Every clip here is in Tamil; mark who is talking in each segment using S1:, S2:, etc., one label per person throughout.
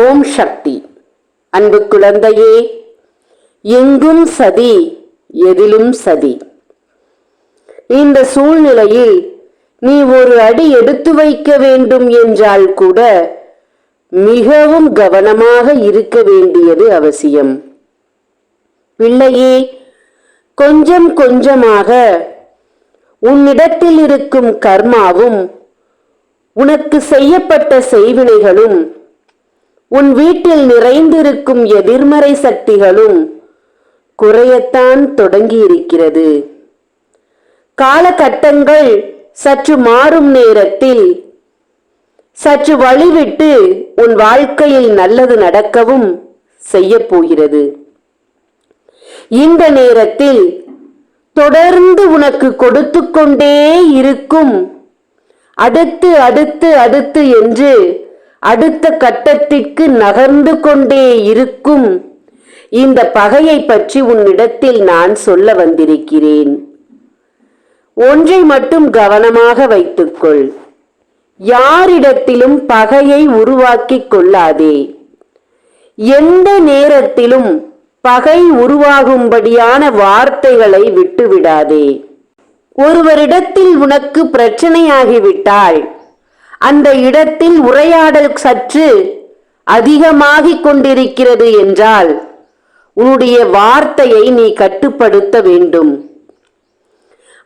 S1: ஓம் சக்தி. அன்பு குழந்தையே எங்கும் சதி எதிலும் சதி. இந்த சூழ்நிலையில் நீ ஒரு அடி எடுத்து வைக்க வேண்டும் என்றால் கூட மிகவும் கவனமாக இருக்க வேண்டியது அவசியம். பிள்ளையே கொஞ்சம் கொஞ்சமாக உன்னிடத்தில் இருக்கும் கர்மாவும் உனக்கு செய்யப்பட்ட செய்வினைகளும் உன் வீட்டில் நிறைந்திருக்கும் எதிர்மறை சக்திகளும் குறையத்தான் தொடங்கியிருக்கிறது. காலகட்டங்கள் சற்று மாறும் நேரத்தில் சற்று வழிவிட்டு உன் வாழ்க்கையில் நல்லது நடக்கவும் செய்யப்போகிறது இந்த நேரத்தில் தொடர்ந்து உனக்கு கொடுத்து கொண்டே இருக்கும் அடுத்து அடுத்து அடுத்து என்று அடுத்த கட்டத்திற்கு நகர்ந்து கொண்டே இருக்கும். இந்த பகையை பற்றி உன்னிடத்தில் நான் சொல்ல வந்திருக்கிறேன். ஒன்றை மட்டும் கவனமாக வைத்துக்கொள். யாரிடத்திலும் பகையை உருவாக்கிக் கொள்ளாதே. எந்த நேரத்திலும் பகை உருவாகும்படியான வார்த்தைகளை விட்டுவிடாதே. ஒருவரிடத்தில் உனக்கு பிரச்சனையாகிவிட்டால் அந்த இடத்தில் உரையாடல் சற்று அதிகமாகிக் கொண்டிருக்கிறது என்றால் உன்னுடைய வார்த்தையை நீ கட்டுப்படுத்த வேண்டும்.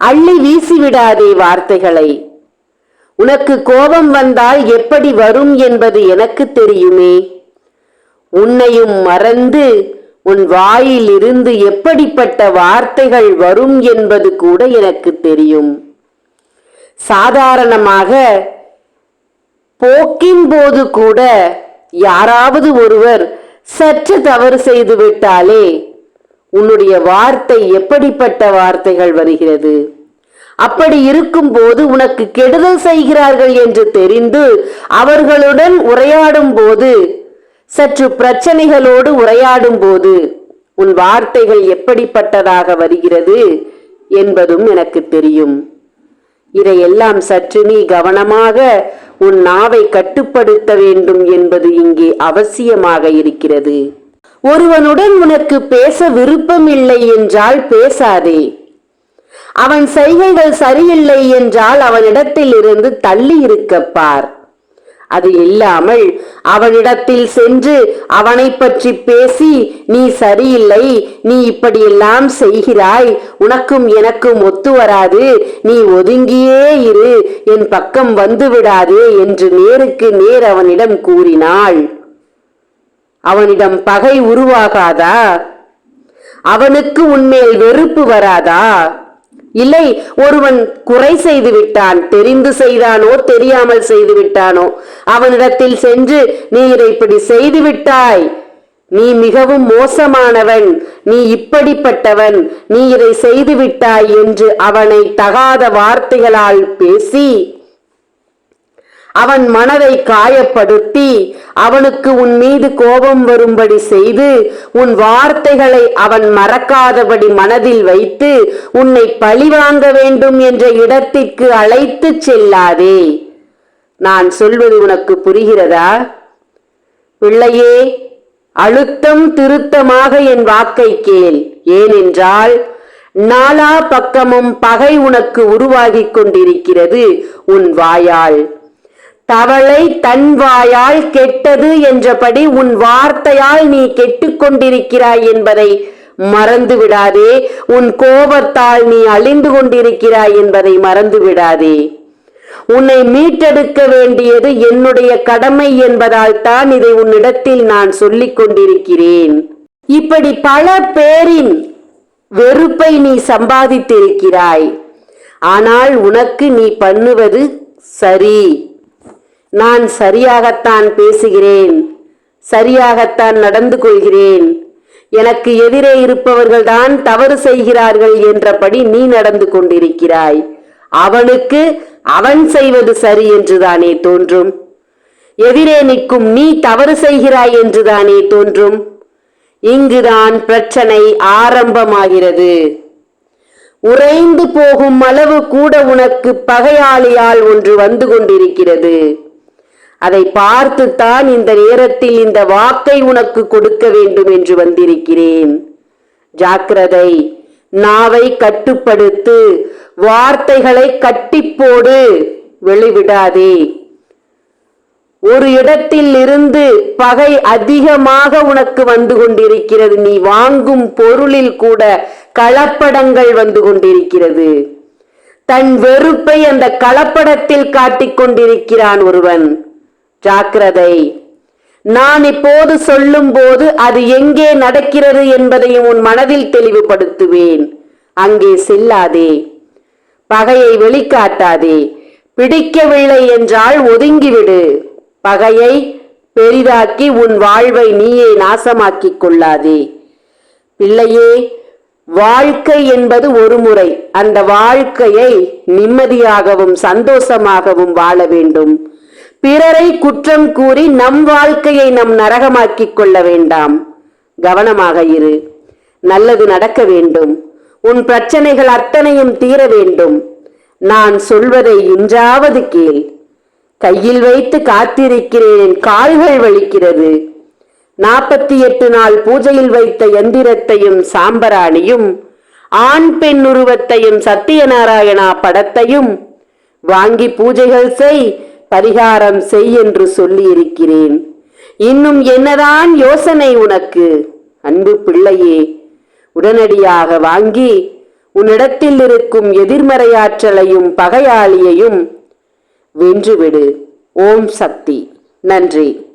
S1: அள்ளி வீசிவிடாதே வார்த்தைகளை. உனக்கு கோபம் வந்தால் எப்படி வரும் என்பது எனக்கு தெரியுமே. உன்னையும் மறந்து உன் வாயிலிருந்து எப்படிப்பட்ட வார்த்தைகள் வரும் என்பது கூட எனக்கு தெரியும். சாதாரணமாக போக்கின் போது கூட யாராவது ஒருவர் சற்று தவறு செய்து விட்டாலே உன்னுடைய வார்த்தை எப்படிப்பட்ட வார்த்தைகள் வருகிறது? அப்படி இருக்கும்போது உனக்கு கெடுதல் செய்கிறார்கள் என்று தெரிந்து அவர்களுடன் உரையாடும் போது சற்று பிரச்சனைகளோடு உரையாடும் போது உன் வார்த்தைகள் எப்படிப்பட்டதாக வருகிறது என்பதும் எனக்கு தெரியும். இதையெல்லாம் சற்று நீ கவனமாக உன் நாவை கட்டுப்படுத்த வேண்டும் என்பது இங்கே அவசியமாக இருக்கிறது. ஒருவனுடன் உனக்கு பேச விருப்பமில்லை என்றால் பேசாதே. அவன் செய்கைகள் சரியில்லை என்றால் அவனிடத்தில் இருந்து தள்ளி இருக்கப்பார் அது இல்லாமல் அவனிடத்தில் சென்று அவனை பற்றி பேசி நீ சரியில்லை நீ இப்படியெல்லாம் செய்கிறாய் உனக்கும் எனக்கும் ஒத்து வராது நீ ஒதுங்கியே இரு என் பக்கம் வந்து விடாதே என்று நேருக்கு நேர் அவனிடம் கூறினாள். அவனிடம் பகை உருவாகாதா? அவனுக்கு உன்மேல் வெறுப்பு வராதா? இல்லை ஒருவன் குறை செய்து விட்டான் தெரிந்து செய்தானோ தெரியாமல் செய்து விட்டானோ அவனிடத்தில் சென்று நீ இதை இப்படி செய்து விட்டாய். நீ மிகவும் மோசமானவன் நீ இப்படிப்பட்டவன் நீ இதை செய்து விட்டாய் என்று அவனை தகாத வார்த்தைகளால் பேசி அவன் மனதை காயப்படுத்தி அவனுக்கு உன் மீது கோபம் வரும்படி செய்து உன் வார்த்தைகளை அவன் மறக்காதபடி மனதில் வைத்து உன்னை பழிவாங்க வேண்டும் என்ற இடத்திற்கு அழைத்து செல்லாதே. நான் சொல்வது உனக்கு புரிகிறதா? பிள்ளையே அழுத்தம் திருத்தமாக என் வாக்கை கேள். ஏனென்றால் நாலா பக்கமும் பகை உனக்கு உருவாகிக் கொண்டிருக்கிறது உன் வாயால். தவளை தன் வாயால் கெட்டது என்றபடி உன் வார்த்தையால் நீ கெட்டுக்கொண்டிருக்கிறாய் என்பதை மறந்து விடாதே உன் கோபத்தால் நீ அழிந்து கொண்டிருக்கிறாய் என்பதை மறந்து விடாதே உன்னை மீட்டெடுக்க வேண்டியது என்னுடைய கடமை என்பதால் தான் இதை உன்னிடத்தில் நான் சொல்லிக் கொண்டிருக்கிறேன். இப்படி பல பேரின் வெறுப்பை நீ சம்பாதித்திருக்கிறாய். ஆனால் உனக்கு நீ பண்ணுவது சரி. நான் சரியாகத்தான் பேசுகிறேன். சரியாகத்தான் நடந்து கொள்கிறேன். எனக்கு எதிரே இருப்பவர்கள்தான் தவறு செய்கிறார்கள் என்றபடி நீ நடந்து கொண்டிருக்கிறாய். அவனுக்கு அவன் செய்வது சரி என்றுதானே தோன்றும். எதிரே நிற்கும் நீ தவறு செய்கிறாய் என்றுதானே தோன்றும். இங்குதான் பிரச்சனை ஆரம்பமாகிறது. உறைந்து போகும் அளவு கூட உனக்கு பகையாளியால் ஒன்று வந்து கொண்டிருக்கிறது. அதை பார்த்துத்தான் இந்த நேரத்தில் இந்த வாக்கை உனக்கு கொடுக்க வேண்டும் என்று வந்திருக்கிறேன். ஜாக்கிரதை நாவை கட்டுப்படுத்து வார்த்தைகளை கட்டிப்போடு வெளிவிடாதே. ஒரு இடத்தில் இருந்து பகை அதிகமாக உனக்கு வந்து கொண்டிருக்கிறது. நீ வாங்கும் பொருளில் கூட கலப்படங்கள் வந்து கொண்டிருக்கிறது. தன் வெறுப்பை அந்த கலப்படத்தில் காட்டிக் கொண்டிருக்கிறான் ஒருவன். ஜாக்கிரதை. நான் இப்போது சொல்லும் போது அது எங்கே நடக்கிறது என்பதையும் உன் மனதில் தெளிவுபடுத்துவேன். அங்கே செல்லாதே. பகையை வெளிக்காட்டாதே. பிடிக்கவில்லை என்றால் ஒதுங்கிவிடு. பகையை பெரிதாக்கி உன் வாழ்வை நீயே நாசமாக்கிக் கொள்ளாதே. பிள்ளையே வாழ்க்கை என்பது ஒரு முறை. அந்த வாழ்க்கையை நிம்மதியாகவும் சந்தோஷமாகவும் வாழ வேண்டும். பிறரை குற்றம் கூறி நம் வாழ்க்கையை நம் நரகமாக்கிக் கொள்ள வேண்டாம். கவனமாக இரு. நல்லது நடக்க வேண்டும். உன் பிரச்சனைகள் அத்தனையும் தீர வேண்டும். நான் சொல்வதை இன்றாவது கேள். கையில் வைத்து காத்திருக்கிறேன் கால்கள் வலிக்கிறது. நாற்பத்தி எட்டு நாள் பூஜையில் வைத்த எந்திரத்தையும் சாம்பராணியும் ஆண் பெண் உருவத்தையும் சத்தியநாராயணா படத்தையும் வாங்கி பூஜைகள் செய். பரிகாரம் செய் என்று சொல்லியிருக்கிறேன். இன்னும் என்னதான் யோசனை உனக்கு? அன்பு பிள்ளையே உடனடியாக வாங்கி உன்னிடத்தில் இருக்கும் எதிர்மறையாற்றலையும் பகையாளியையும் வென்றுவிடு ஓம் சக்தி. நன்றி.